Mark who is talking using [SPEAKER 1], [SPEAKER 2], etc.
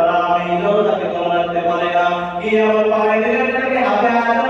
[SPEAKER 1] ধরা হইল তাকে তোমরা না। কি আমার পায়ে দিলে তাকে হাতে হাতে